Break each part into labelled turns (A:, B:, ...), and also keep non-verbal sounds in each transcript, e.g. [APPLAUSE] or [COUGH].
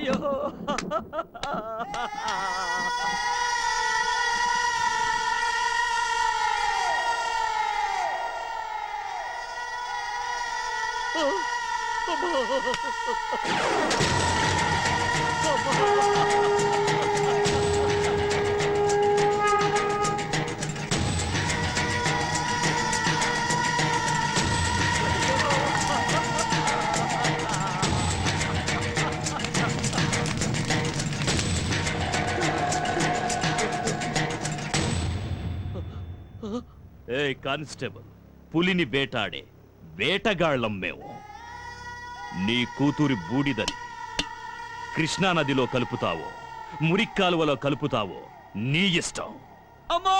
A: అయ్యో.
B: ఏ కానిస్టేబుల్. పులిని వేటాడే వేటగాళ్ళం మేము. నీ కూతురి బూడిదని కృష్ణానదిలో కలుపుతావో మురిక్కాలువలో కలుపుతావో నీ ఇష్టం.
A: అమ్మా!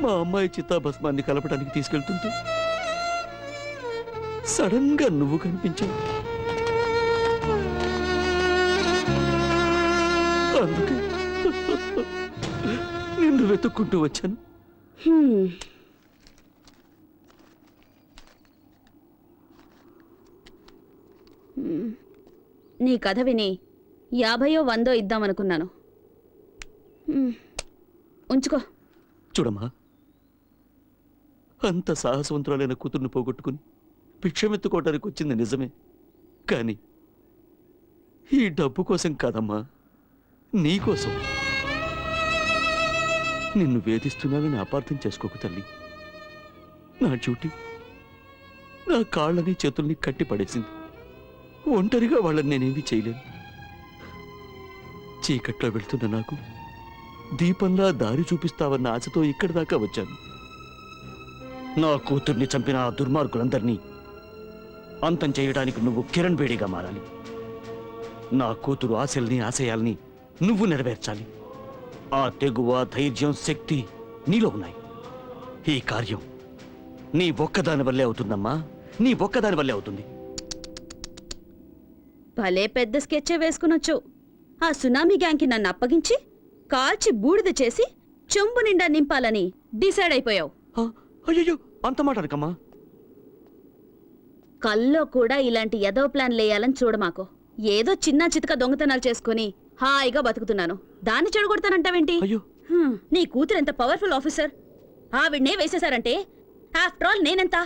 A: మా అమ్మాయి చిత్తాభస్మాన్ని కలపడానికి తీసుకెళ్తుంటే సడన్గా నువ్వు కనిపించావు. అందుకే నిన్ను వెతుక్కుంటూ వచ్చాను.
C: నీ కథ విని యాభయో వందో ఇద్దామనుకున్నాను. ఉంచుకో.
A: చూడమ్మా అంత సాహసవంతురాలైన కూతుర్ని పోగొట్టుకుని భిక్షమెత్తుకోవడానికి వచ్చింది నిజమే. కానీ ఈ డబ్బు కోసం కాదమ్మా నీకోసం నిన్ను వేధిస్తున్నానని అపార్థం చేసుకోకు తల్లి. నా డ్యూటీ నా కాళ్ళని చేతుల్ని కట్టి పడేసింది. ఒంటరిగా వాళ్ళని నేనేమీ చేయలేను. చీకట్లో వెళ్తున్న నాకు దీపంలా దారి చూపిస్తావన్న ఆశతో ఇక్కడి దాకా వచ్చాను. నా కూతుర్ని చంపిన ఆ దుర్మార్గులందరినీ అంతం చేయడానికి నువ్వు కిరణ్ బేడిగా మారాలి. నా కూతురు ఆశల్ని ఆశయాల్ని నువ్వు నెరవేర్చాలి. ఆ తెగువ ధైర్యం శక్తి నీలో ఉన్నాయి. ఈ కార్యం నీ ఒక్కదాని వల్లే అవుతుందమ్మా. నీ ఒక్కదాని వల్లే అవుతుంది.
C: భలే పెద్ద స్కెచ్చే వేసుకునొచ్చు. ఆ సునామీ గ్యాంగ్కి నన్ను అప్పగించి కాల్చి బూడిద చేసి చెంబు నిండా నింపాలని డిసైడ్ అయిపోయావు.
A: ఆ, అయ్యయ్యో అంత మాట అనకమ్మా.
C: కల్లో కూడా ఇలాంటి ఎదో ప్లాన్ లేయాలని చూడమాకు ఏదో చిన్న చితక దొంగతనాలు చేసుకుని హాయిగా బతుకుతున్నాను. దాన్ని చెడగొడతానంటావేంటి? నీ కూతురు ఎంత పవర్ఫుల్ ఆఫీసర్. ఆవిడ్నే వేసేశారంటే ఆఫ్టర్ ఆల్ నేనెంత?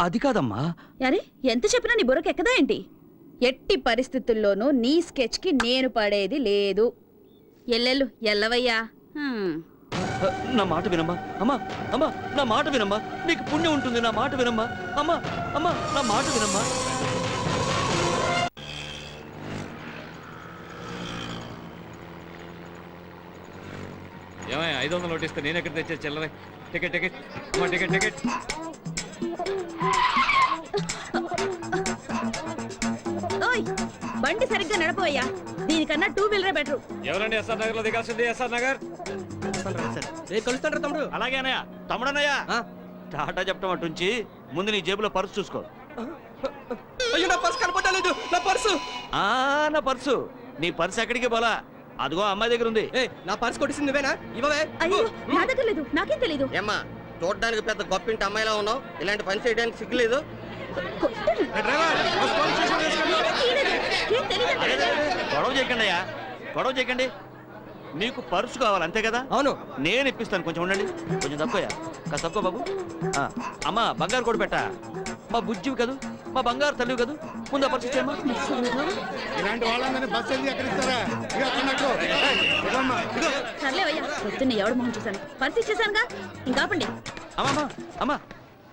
A: అది కాదమ్మా.
C: అరే ఎంత చెప్పినా నీ బుర్రకు ఎక్కదా ఏంటి? ఎట్టి పరిస్థితుల్లోనూ నీ స్కెచ్కి నేను పడేది లేదు. ఎల్లెల్లు ఎల్లవయ్యా.
A: నా మాట వినమ్మా. అమ్మా అమ్మా నా మాట వినమ్మా. నీకు పుణ్యం ఉంటుంది నా మాట వినమ్మా. అమ్మా అమ్మా నా మాట వినమ్మా.
D: ఏమయ్య ఐదు వందలు నోటిస్తే నేను ఎక్కడ తెచ్చే చిల్లరే? Ticket ticket. అమ్మా టికెట్ టికెట్.
C: ఓయ్ బండి సరిగ్గా నడపవయ్యా. దీనికన్నా టూ వీలరే బెటర్.
D: ఎవరండి ఎస్ఆర్ నగర్లో దిగాల్సింది? ఎస్ఆర్ నగర్?
E: రేపు కలుస్తాడు తమ్ముడు.
A: అలాగే అన్నయ్య. తమ్ముడన్నయ్య.
E: ఆ?
A: టాటా చెప్పడం అటుంచి ముందు నీ జేబులో పర్సు చూసుకో.
E: అయ్యో నా పర్సు కనపడలేదు. నా పర్సు.
A: ఆ నా పర్సు. నీ పర్సు ఎక్కడికి పోలా? అదిగో అమ్మాయి దగ్గర ఉంది
E: ఏ నా పర్సు కొట్టింది నువ్వేనా? ఇవ్వవే.
C: అయ్యో నా దగ్గర లేదు. నాకేం తెలీదు.
F: ఏమ్మా చూడడానికి పెద్ద గొప్పింటి అమ్మాయిలా ఉన్నావు? ఇలాంటి పని చేయడానికి సిగ్గులేదు?
A: గొడవ చేయకండి అయ్యా. గొడవ చేయకండి. నీకు పర్సు కావాలి అంతే కదా?
E: అవును.
A: నేను ఇప్పిస్తాను. కొంచెం ఉండండి. కొంచెం తక్కువయ్యా. కాస్త తక్కువ బాబు. ఆ, అమ్మా బంగారు కూడా పెట్టా. మా బుజ్జివి కదూ? మా బంగారు తల్లివి కదూ? ముందు ఆ పర్సు ఇచ్చేయమ్మా.
G: ఇలాంటి వాళ్ళందరినీ బస్సు ఎందుకు ఎక్కడిస్తారా ఇక అన్నట్టు
C: సర్లేవయ్యా పొద్దున్నే ఎవడు మొహం చూశాను? పరిస్థితి చేశానుగా ఇంకా ఆపండి.
A: అమ్మా అమ్మా అమ్మా.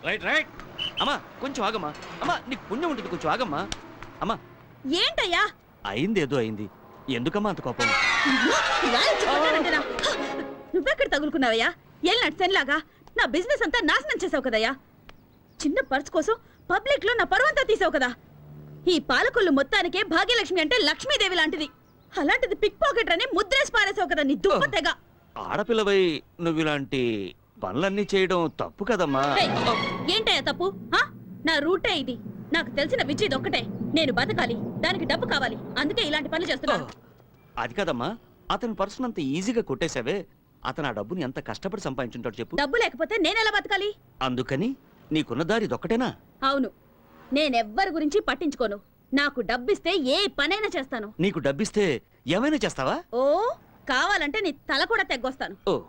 D: Right right.
A: అమ్మా కొంచెం ఆగమ్మా. అమ్మా నీకు పుణ్యం ఉంటుంది కొంచెం ఆగమ్మా. అమ్మా.
C: ఏంటయ్యా?
A: అయింది ఏదో అయింది. ఎందుకమ్మా అంత కోపం!
C: నువ్వెక్కడ తగులుకున్నావయ్యా? ఎల్నట్ సెన్లాగా నా బిజినెస్ అంతా నాశనం చేసావు కదయ్యా? చిన్న పర్స్ కోసం పబ్లిక్లో నా పరువంతా తీసావు కదా? ఈ పాలకొల్లు మొత్తానికే భాగ్యలక్ష్మి అంటే లక్ష్మీదేవి లాంటిది. అలాంటిది పిక్ పాకెట్ అని ముద్రేసి పారేసావు కదా నీ దుప్ప తెగ.
A: ఆడపిల్లవై నువ్వు ఇలాంటి పనులన్నీ చేయడం తప్పు కదమ్మా?
C: ఏంటయ్యా తప్పు? నా రూటే ఇది. నాకు తెలిసిన విద్య ఒక్కటే నేను బతకాలి. దానికి డబ్బు కావాలి. అందుకే ఇలాంటి పనులు చేస్తున్నాను
A: అది కదమ్మా. అతని పర్సును అంత ఈజీగా కొట్టేశావే. అతను ఆ డబ్బుని ఎంత కష్టపడి సంపాదించుంటాడు చెప్పు.
C: డబ్బు లేకపోతే నేనెలా బతకాలి?
A: అందుకని నీకున్న దారి ఇదొక్కటేనా?
C: అవును. నేనెవ్వరి గురించి పట్టించుకోను. నాకు డబ్బిస్తే ఏ పనైనా చేస్తాను.
A: నీకు డబ్బిస్తే ఏమైనా చేస్తావా?
C: ఓ కావాలంటే నీ తల కూడా తెగ్గొస్తాను.
A: ఓ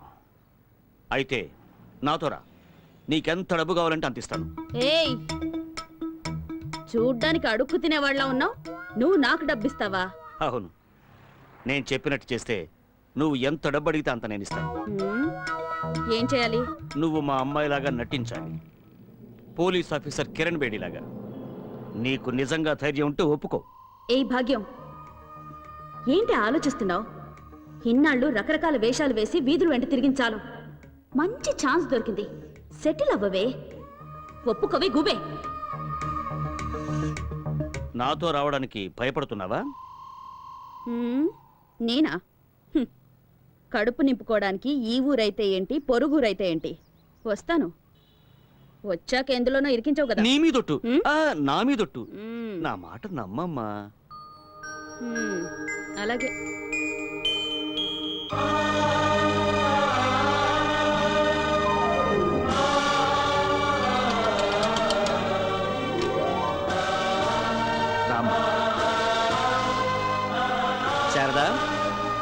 A: అయితే నాతో రా. నీకెంత డబ్బు కావాలంటే అంత ఇస్తాను.
C: ఏయ్ చూడ్డానికి అడుక్కు తినేవాళ్ళ ఉన్నావు? నువ్వు నాకు డబ్బిస్తావా?
A: అవును. నేను చెప్పినట్టు చేస్తే నువ్వు ఎంత డబ్బు అడిగితే అంత నేను ఇస్తాను?
C: ఏం చేయాలి?
A: నువ్వు మా అమ్మాయిలాగా నటించాలి. పోలీస్ ఆఫీసర్ కిరణ్ బేడిలాగా. నీకు నిజంగా ధైర్యం ఉంటే ఒప్పుకో.
C: ఏయ్ భాగ్యం. ఏంటి ఆలోచిస్తున్నావు? ఇన్నాళ్ళు రకరకాల వేషాలు వేసి వీధులు వెంట తిరిగించాలు మంచి ఛాన్స్ దొరికింది. సెటిల్ అవ్వవే. ఒప్పుకోవే గుబే
A: నాతో రావడానికి భయపడుతున్నావా?
C: నేనా. కడుపు నింపుకోవడానికి ఈ ఊరైతే ఏంటి పొరుగురైతే ఏంటి వస్తాను వచ్చాక ఎందులోనో ఇరికించావు కదా
A: నీ మీదొట్టు? ఆ, నా మీదొట్టు. నా మాట నమ్మమ్మా.
C: అలాగే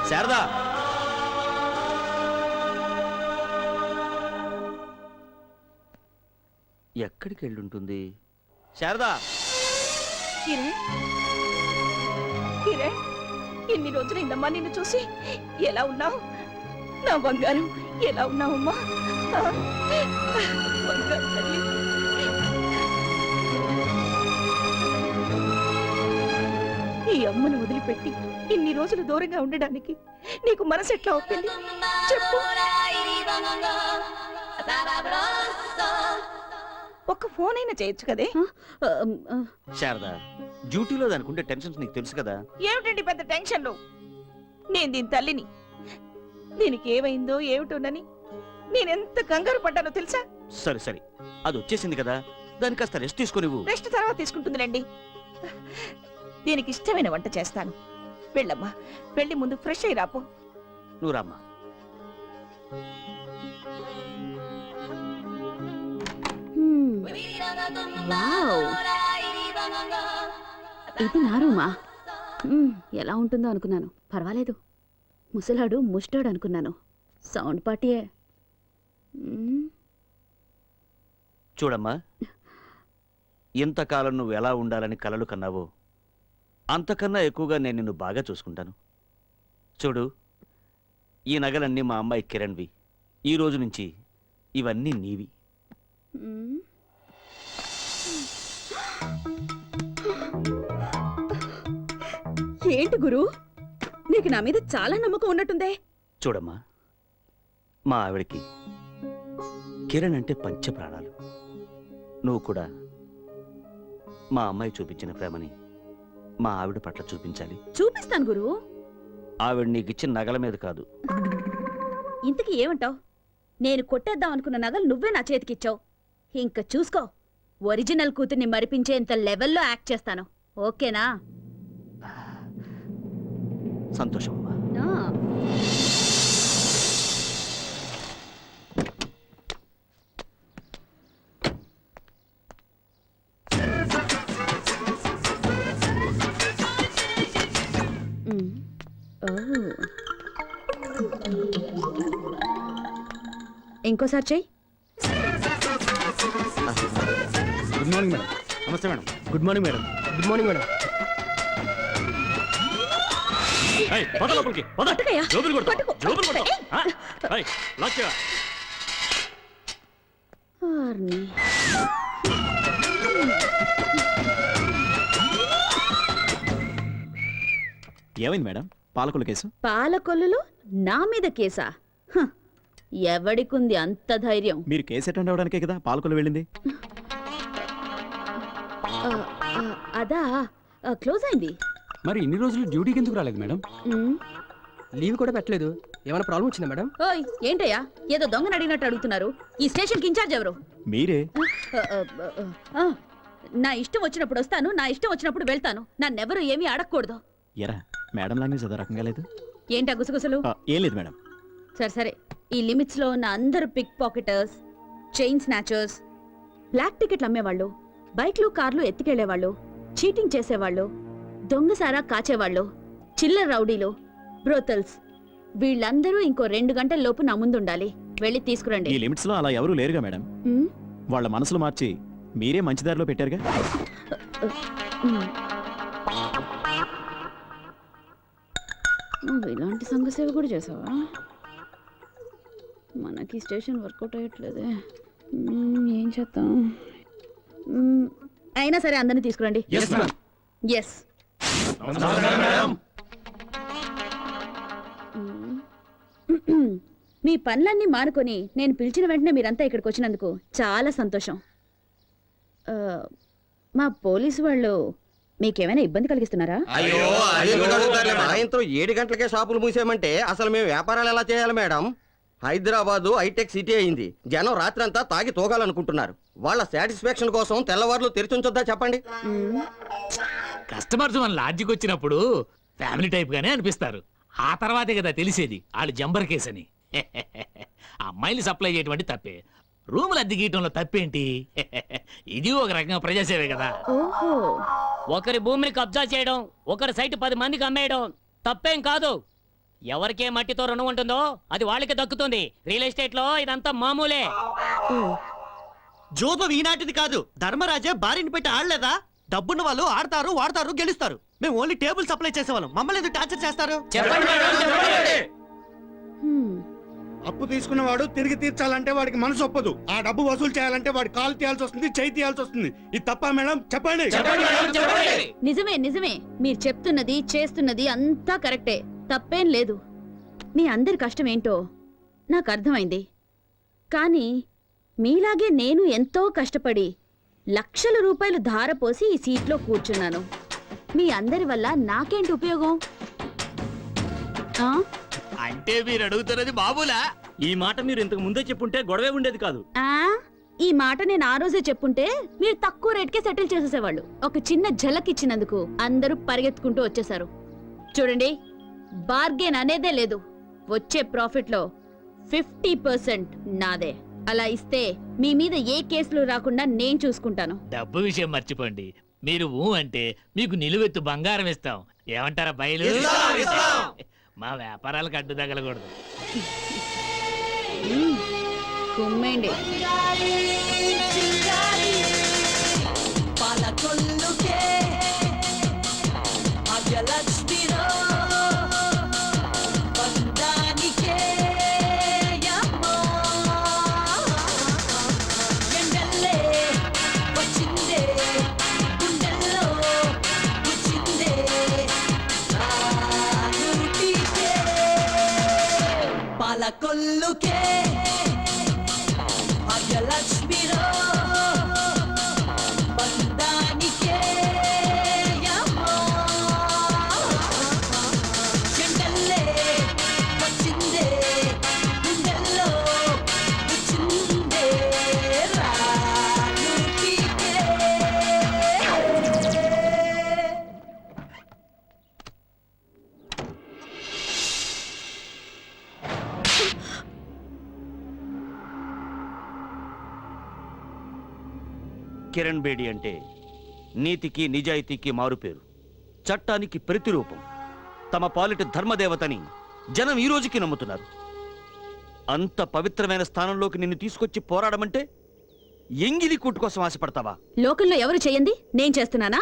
A: శారదా. ఎక్కడికి వెళ్ళుంటుంది? శారదా.
H: కిరణ్. కిరణ్ ఎన్ని రోజులైందమ్మా నిన్ను చూసి. ఎలా ఉన్నావు? నా బంగారం ఎలా ఉన్నావమ్మా? బంగారు తల్లి. ఈ అమ్మను వదిలిపెట్టి ఇన్ని రోజులు దూరంగా ఉండడానికి నీకు మనసు ఎట్లా ఒప్పింది చెప్పు. ఒక్క ఫోన్ అయినా చేయొచ్చు కదే?
A: శారదా డ్యూటీలో దానికుంటే టెన్షన్స్ నీకు తెలుసు కదా?
H: ఏమిటండి పెద్ద టెన్షన్లు? నేను దీని తల్లిని. దీనికి ఏమైందో ఏమిటోనని నేనెంత కంగారు పడ్డానో తెలుసా?
A: సరే సరే. అది వచ్చేసింది కదా. దానికి కాస్త రెస్ట్ తీసుకునివ్వు.
H: రెస్ట్ తర్వాత తీసుకుంటుందిలేండి. దీనికి ఇష్టమైన వంట చేస్తాను. వెళ్ళమ్మా వెళ్ళి ముందు ఫ్రెష్ అయి రాపో.
A: నువ్వు రామ్మా.
C: హ్మ్. వావ్. ఇది నా రూమా? హ్మ్, ఎలా ఉంటుందో అనుకున్నాను. పర్వాలేదు. ముసలాడు ముష్టాడు అనుకున్నాను. సౌండ్ పార్టీయే. హ్మ్,
A: చూడమ్మా ఇంతకాలం నువ్వు ఎలా ఉండాలని కలలు కన్నావో అంతకన్నా ఎక్కువగా నేను నిన్ను బాగా చూసుకుంటాను. చూడు ఈ నగలన్నీ మా అమ్మాయి కిరణ్వి. ఈ రోజు నుంచి ఇవన్నీ నీవి.
C: ఏంటి గురు? నీకు నా మీద చాలా నమ్మకం ఉన్నట్టుందే.
A: చూడమ్మా మా ఆవిడకి కిరణ్ అంటే పంచ ప్రాణాలు నువ్వు కూడా మా అమ్మాయి చూపించిన ప్రేమని మా ఆవిడ పట్ల చూపించాలి.
C: చూపిస్తాను గురు.
A: ఆవిడ నీకు ఇచ్చిన నగల మీద కాదు.
C: ఇంతకీ ఏమంటావ్? నేను కొట్టేద్దాం అనుకున్న నగలు నువ్వే నా చేతికిచ్చావు. ఇంక చూసుకో ఒరిజినల్ కూతుర్ని మరిపించేంత లెవెల్లో యాక్ట్ చేస్తాను. ఓకేనా?
A: సంతోషం అమ్మా.
C: ఇంకోసారి చెయ్యి
G: గుడ్ మార్నింగ్ మేడం నమస్తే madam good morning madam good morning madam
B: ఏయ్, పద లోపలికి, పద.
C: పట్టుకయ్యా.
B: జోబులు కొడతావా?
C: పట్టుకో,
B: జోబులు
C: పట్టుకో.
B: కొడతావా? ఆ? ఏయ్, లాక్ చేయరా.
C: ఆర్ని.
I: ఏమైంది మేడం పాలకుల కేసు
C: పాలకొల్లులో నా మీద కేసా హ, ఎవడికుంది అంత ధైర్యం?
I: మీరు కేసు అటెండ్ అవడానికే కదా పాలకులు వెళ్ళింది?
C: ఆ, ఆ, అదా ఆ, క్లోజ్ అయింది.
E: మరి ఇన్ని రోజులు డ్యూటీకి ఎందుకు రాలేదు మేడం. లీవ్ కూడా పెట్టలేదు. ఏమైనా ప్రాబ్లం వచ్చిందా మేడం?
C: ఓయ్ ఏంటయ్యా? ఏదో దొంగను అడిగినట్టు అడుగుతున్నారు. ఈ స్టేషన్కి ఇన్ఛార్జ్ ఎవరు?
I: మీరే.
C: ఆ, ఆ, ఆ, ఆ, నా ఇష్టం వచ్చినప్పుడు వస్తాను నా ఇష్టం వచ్చినప్పుడు వెళ్తాను. నన్నెవరు ఏమీ అడగకూడదు.
I: ఎరా మేడం లాంగ్వేజ్ అదో రకంగా లేదు.
C: ఏంటా గుసగుసలు?
I: ఆ, ఏం లేదు మేడం.
C: సరే సరే. ఈ లిమిట్స్లో ఉన్న అందరు pickpocketers chain snatchers black టికెట్లు అమ్మేవాళ్ళు బైక్లు కార్లు ఎత్తుకెళ్ళేవాళ్ళు చీటింగ్ చేసేవాళ్ళు దొంగసారా కాచేవాళ్ళు చిల్లర రౌడీలు బ్రోతల్స్ వీళ్ళందరూ ఇంకో రెండు గంటల లోపు నా ముందుండాలి వెళ్ళి తీసుకురండి.
I: ఈ లిమిట్స్లో అలా ఎవరూ లేరుగా మేడం?
C: ఉమ్,
I: వాళ్ళ మనసులు మార్చి మీరే మంచి దారిలో పెట్టారుగా?
C: ఉమ్. నువ్వు ఇలాంటి సంఘ సేవ కూడా చేసావా? మనకి స్టేషన్ వర్కౌట్ అయ్యట్లేదే. ఏం చేద్దాం? అయినా సరే అందరిని తీసుకురండి. ఎస్ [CLEARS THROAT] మీ పనులన్నీ మానుకొని నేను పిలిచిన వెంటనే మీరంతా ఇక్కడికి వచ్చినందుకు చాలా సంతోషం. మా పోలీసు వాళ్ళు మీకేమైనా ఇబ్బంది కలిగిస్తున్నారా?
F: సాయంత్రం ఏడు గంటలకే షాపులు మూసేయమంటే అసలు మేము వ్యాపారాలు ఎలా చేయాలి మేడం? హైదరాబాదు హైటెక్ సిటీ అయింది. జనం రాత్రంతా తాగి తోగాలనుకుంటున్నారు. వాళ్ళ సాటిస్ఫాక్షన్ కోసం తెల్లవారులు తెరిచి ఉంచొద్దా చెప్పండి.
J: కస్టమర్స్ మన లాడ్జికి వచ్చినప్పుడు ఫ్యామిలీ టైప్ గానే అనిపిస్తారు. ఆ తర్వాతే కదా తెలిసేది వాళ్ళు జంబర్ కేస్ అని [LAUGHS] అమ్మాయిని సప్లై చేయటువంటి తప్పే. రూములు అద్దె గీయటంలో తప్పేంటి? [LAUGHS] ఇది ఒక రకంగా ప్రజాసేవే కదా.
C: ఓహో.
K: ఒకరి భూమిని కబ్జా చేయడం ఒకరి సైట్ పది మందికి అమ్మేయడం తప్పేం కాదు. ఎవరికే మట్టితో రుణం ఉంటుందో అది వాళ్ళకి దక్కుతుంది. రియల్ ఎస్టేట్లో ఇదంతా మామూలే.
A: జోబం ఈనాటిది కాదు. ధర్మరాజే బారిని పెట్టి ఆడలేదా? డబ్బున్న వాళ్ళు ఆడతారు వాడతారు గెలుస్తారు. మేము ఓన్లీ టేబుల్ సప్లై చేసేవాళ్ళం. మమ్మల్ని ఎందుకు టార్చర్ చేస్తారు.
G: అప్పు తీసుకున్నవాడు తిరిగి తీర్చాలంటే వాడికి మనసు ఒప్పదు. ఆ డబ్బు వసూలు చేయాలంటే వాడి కాలు తీయాల్సి వస్తుంది చేయి తీయాల్సి వస్తుంది ఇది తప్ప మేడం చెప్పండి.
C: నిజమే నిజమే. మీరు చెప్తున్నది చేస్తున్నది అంతా కరెక్టే. తప్పేం లేదు. మీ అందరి కష్టం ఏంటో నాకు అర్థమైంది. కానీ మీలాగే నేను ఎంతో కష్టపడి లక్షల రూపాయలు ధారపోసి ఈ సీట్లో కూర్చున్నాను. మీ అందరి వల్ల నాకేంటి ఉపయోగం? ఆ?
J: అంటే మీరు అడుగుతున్నది బాబులా?
B: ఈ మాట మీరు ఇంతకు ముందే చెప్పుంటే గొడవే ఉండేది కాదు.
C: ఆ? ఈ మాట నేను ఆ రోజే చెప్పుంటే మీరు తక్కువ రేట్కే సెటిల్ చేసేసేవాళ్ళు. ఒక చిన్న ఝలక్ ఇచ్చినందుకు అందరూ పరిగెత్తుకుంటూ వచ్చేసారు చూడండి బార్గెన్ అనేదే లేదు. వచ్చే ప్రాఫిట్లో ఫిఫ్టీ పర్సెంట్ నాదే. అలా ఇస్తే మీ మీద ఏ కేసులు రాకుండా నేను చూసుకుంటాను.
J: డబ్బు విషయం మర్చిపోండి. మీరు ఊ అంటే మీకు నిలువెత్తు బంగారం ఇస్తాం. ఏమంటారా బయలు? మా వ్యాపారాలకు అడ్డు తగలకూడదు.
C: మ్మ్.
H: Okay.
A: కిరణ్ బేడి అంటే నీతికి నిజాయితీకి మారుపేరు చట్టానికి ప్రతిరూపం. తమ పాలిట ధర్మదేవతని జనం ఈ రోజుకి నమ్ముతున్నారు. అంత పవిత్రమైన స్థానంలోకి నిన్ను తీసుకొచ్చి పోరాడమంటే ఎంగిలి కూటు కోసం ఆశపడతావా?
C: లోకంలో ఎవరు చేయండి నేను చేస్తున్నానా?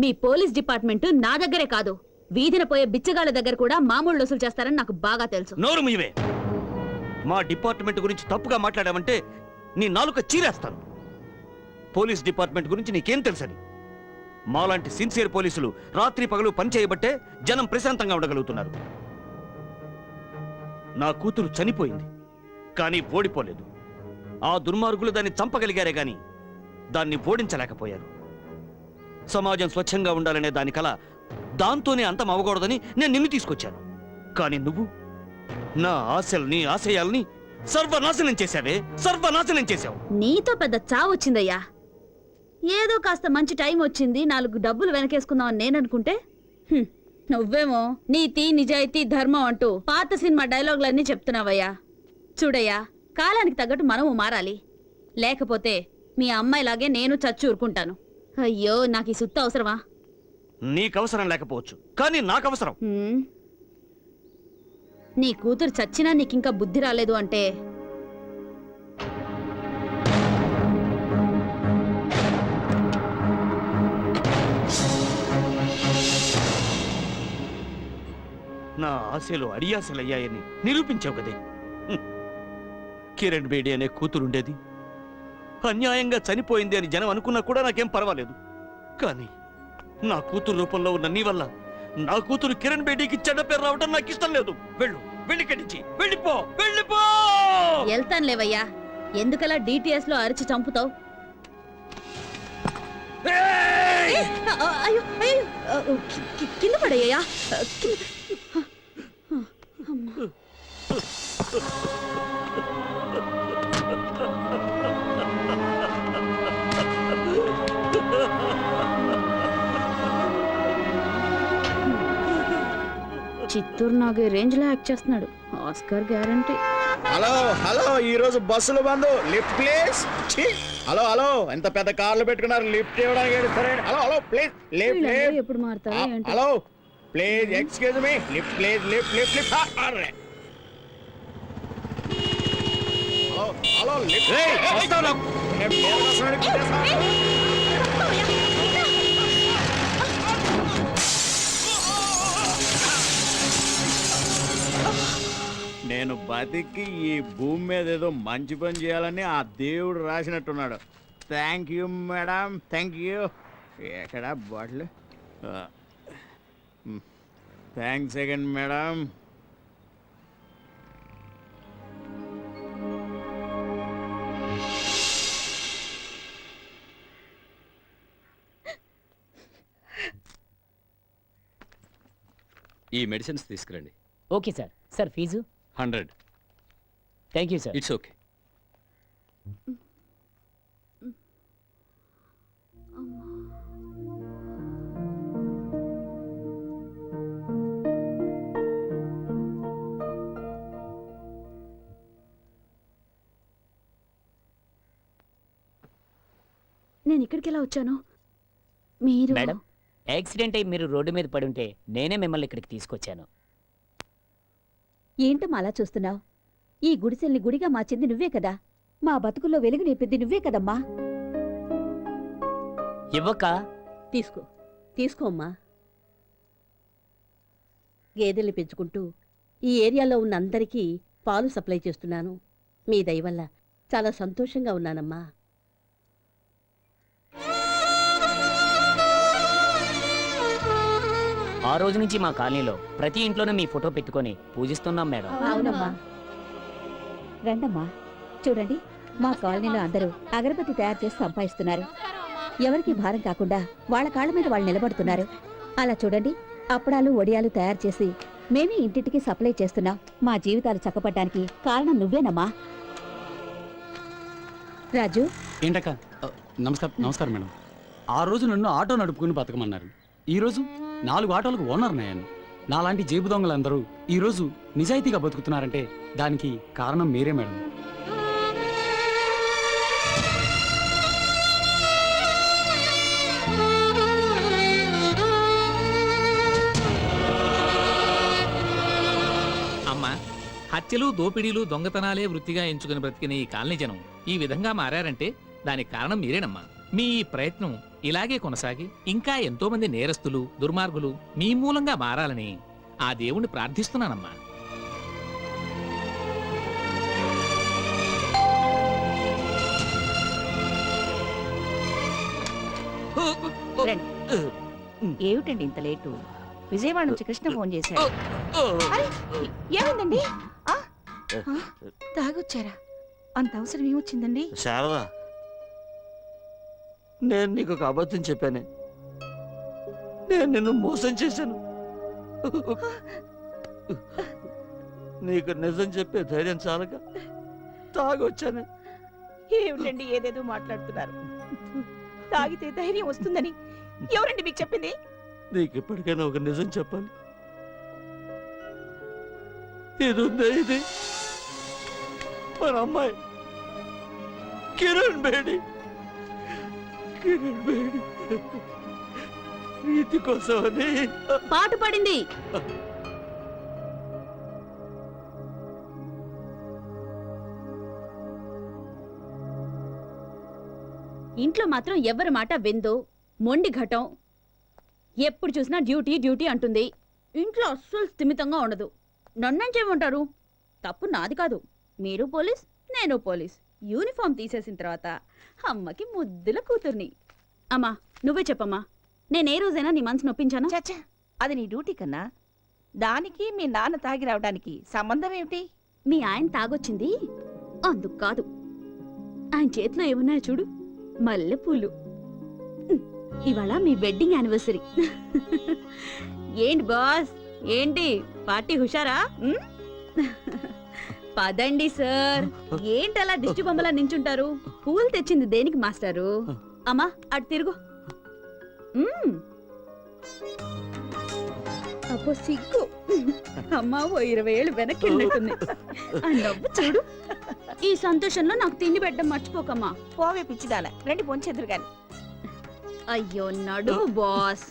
C: మీ పోలీస్ డిపార్ట్మెంట్ నా దగ్గరే కాదు. వీధిన పోయే బిచ్చగాళ్ళ దగ్గర కూడా మామూలు వసూలు చేస్తారని నాకు బాగా తెలుసు.
A: నోరు మీవే మా డిపార్ట్మెంట్ గురించి తప్పుగా మాట్లాడావంటే నీ నాలుక చీరేస్తాను. పోలీస్ డిపార్ట్మెంట్ గురించి నీకేం తెలుసని? మాలాంటి సిన్సియర్ పోలీసులు రాత్రి పగలు పనిచేయబట్టే జనం ప్రశాంతంగా ఉండగలుగుతున్నారు. నా కూతురు చనిపోయింది కానీ ఓడిపోలేదు. ఆ దుర్మార్గులు దాన్ని చంపగలిగారే గాని దాన్ని ఓడించలేకపోయారు. సమాజం స్వచ్ఛంగా ఉండాలనే దాని కల దాంతోనే అంతం అవ్వకూడదని నేను నిన్ను తీసుకొచ్చాను. కానీ నువ్వు నా ఆశల్ని ఆశయాల్ని సర్వనాశనం చేశావే సర్వనాశనం చేశావు.
C: నీతో పెద్ద చావు వచ్చిందయ్యా ఏదో కాస్త మంచి టైం వచ్చింది నాలుగు డబ్బులు వెనకేసుకుందామని నేను అనుకుంటే నువ్వేమో నీతి నిజాయితీ ధర్మం అంటూ పాత సినిమా డైలాగులన్నీ చెప్తున్నావయ్యా. చూడయ్యా కాలానికి తగ్గట్టు మనము మారాలి. లేకపోతే మీ అమ్మాయిలాగే నేను చచ్చి ఊరుకుంటాను. అయ్యో నాకు ఈ సుత్త అవసరమా?
A: నీకు అవసరం లేకపోవచ్చు కానీ నాకు అవసరం.
C: నీ కూతురు చచ్చినా నీకింకా బుద్ధి రాలేదు అంటే
A: నా ఆశలు అడియాసలయ్యాయని నిరూపించావు కదే. కిరణ్ బేడి అనే కూతురుండేది. అన్యాయంగా చనిపోయింది అని జనం అనుకున్నా కూడా నాకేం పర్వాలేదు. కానీ నా కూతురు రూపంలో ఉన్న నీ వల్ల నా కూతురు కిరణ్ బేడీకి చెడ్డ పేరు రావడం నాకు ఇష్టం లేదు. వెళ్ళు వెళ్ళి కడిచి వెళ్ళిపో వెళ్ళిపో
C: వెళ్తాను లేవయ్యా. ఎందుకలా డిటిఎస్లో అరిచి చంపుతావు? అయ్యో అయ్యో కింద పడయ్యా. చిత్తూరు నాగే రేంజ్లో యాక్ట్ చేస్తున్నాడు. Oscar guarantee.
I: హలో హలో ఈ రోజు బస్సులు bandh. Lift please. Hello hello ఎంత పెద్ద కార్లు పెట్టుకున్నారు లిఫ్ట్ ఇవ్వడానికి హలో హలో ప్లీజ్. లిఫ్ట్
C: ఎప్పుడు మారుతారో
I: hello please excuse me lift please lift lift lift hello hello lift నేను బతికి ఈ భూమి మీద ఏదో మంచి పని చేయాలని ఆ దేవుడు రాసినట్టున్నాడు. Thank you madam thank you ఎక్కడ బాటిల్? Thanks again madam.
D: ఈ మెడిసిన్స్ తీసుకురండి.
K: Okay sir. Sir fees?
D: Hundred.
K: Thank you sir.
D: It's okay.
C: నేను ఇక్కడికి ఎలా వచ్చాను? మీరు
K: మేడం యాక్సిడెంట్ అయి మీరు రోడ్డు మీద పడి ఉంటే నేనే మిమ్మల్ని ఇక్కడికి తీసుకొచ్చాను.
H: ఏంటమ్మా అలా చూస్తున్నావు? ఈ గుడిసెల్ని గుడిగా మార్చింది నువ్వే కదా. మా బతుకుల్లో వెలుగు నింపింది నువ్వే కదమ్మా.
K: ఇవ్వక.
H: తీసుకో తీసుకోమ్మా గేదెల్ని పెంచుకుంటూ ఈ ఏరియాలో ఉన్న అందరికీ పాలు సప్లై చేస్తున్నాను. మీ దయ వల్ల చాలా సంతోషంగా ఉన్నానమ్మా.
K: ఆ రోజు నుంచి మా కాలనీలో ప్రతి ఇంట్లోనూ మీ ఫోటో పెట్టుకొని పూజిస్తున్నాం మేడం.
H: అవునమ్మా. రండమ్మా. చూడండి మా కాలనీలో అందరూ అగరబత్తి తయారు చేసి సంపాదిస్తున్నారు. ఎవరికి భారం కాకుండా వాళ్ళ కాళ్ళ మీద వాళ్ళు నిలబడుతున్నారు. అలా చూడండి అప్పడాలు వడియాలు తయారు చేసి మేమే ఇంటింటికి సప్లై చేస్తున్నాం. మా జీవితాలు చక్కపడ్డానికి కారణం నువ్వేనమ్మా. రాజు.
L: ఏంటక్క? నమస్కారం నమస్కారం మేడం. ఆ రోజు నన్ను ఆటో నడుపుకుని బతకమన్నారు. ఈ రోజు? నాలుగు ఆటోలకు ఓనర్ అయ్యాను నాలాంటి జేబు దొంగలందరూ ఈరోజు నిజాయితీగా బతుకుతున్నారంటే దానికి కారణం మీరే మేడం.
J: అమ్మా హత్యలు దోపిడీలు దొంగతనాలే వృత్తిగా ఎంచుకుని బ్రతికిన ఈ కాలనీ జనం ఈ విధంగా మారారంటే దానికి కారణం మీరేనమ్మా. మీ ఈ ప్రయత్నం ఇలాగే కొనసాగి ఇంకా ఎంతో మంది నేరస్తులు దుర్మార్గులు మీ మూలంగా మారాలని ఆ దేవుణ్ణి ప్రార్థిస్తున్నానమ్మా.
H: ఏమిటండి ఇంత లేటు? విజయవాడ నుంచి కృష్ణ ఫోన్ చేశాడు. ఏమైందండి? ఆ? ఆ? తాగొచ్చారా? అంత అవసరం ఏమొచ్చిందండి?
A: శారదా నేను నీకు ఒక అబద్ధం చెప్పానే. నేను నిన్ను మోసం చేశాను. నీకు నిజం చెప్పే ధైర్యం చాలక తాగొచ్చాను.
H: ఏమిటండి ఏదేదో మాట్లాడుతున్నారు? తాగితే ధైర్యం వస్తుందని ఎవరండి మీకు చెప్పింది?
A: నీకు ఇప్పటికైనా ఒక నిజం చెప్పాలి. ఇది ఉందే ఇది. మన అమ్మాయి కిరణ్ బేడి. ప్రీతి కోసమని
C: పాటు పడింది. ఇంట్లో మాత్రం ఎవరి మాట విందు. మొండి ఘటం. ఎప్పుడు చూసినా డ్యూటీ డ్యూటీ అంటుంది. ఇంట్లో అస్సలు స్థిమితంగా ఉండదు. నన్నేం చేయమంటారు? తప్పు నాది కాదు. మీరు పోలీస్ నేను పోలీస్. యూనిఫామ్ తీసేసిన తర్వాత అమ్మకి ముద్దుల కూతుర్ని. అమ్మా నువ్వే చెప్పమ్మా నేను ఏ రోజైనా నీ మనసు నొప్పించానా?
M: చచ్చా అది నీ డ్యూటీ కన్నా. దానికి మీ నాన్న తాగి రావడానికి సంబంధం ఏమిటి?
C: మీ ఆయన తాగొచ్చింది? అందుకు కాదు. ఆయన చేతిలో ఏమున్నాయో చూడు మల్లెపూలు. ఇవాళ మీ వెడ్డింగ్ యానివర్సరీ. [LAUGHS] ఏంటి బాస్? ఏంటి? పార్టీ హుషారా? [LAUGHS] పదండి సార్. ఏంటి అలా దిష్టి బొమ్మలా నించుంటారు? పూలు తెచ్చింది దేనికి మాస్టారు? అమ్మా అటు తిరుగు. అబ్బో సిగ్గు. అమ్మా ఓ ఇరవై ఏళ్ళు వెనక్కి వెళ్ళినట్టుంది ఆ నవ్వు చూడు. ఈ సంతోషంలో నాకు తిండి పెట్టడం మర్చిపోకమ్మా.
M: పోవే పిచ్చిదాన. రండి పొంచెదురు గాని
C: అయ్యో నడు బాస్.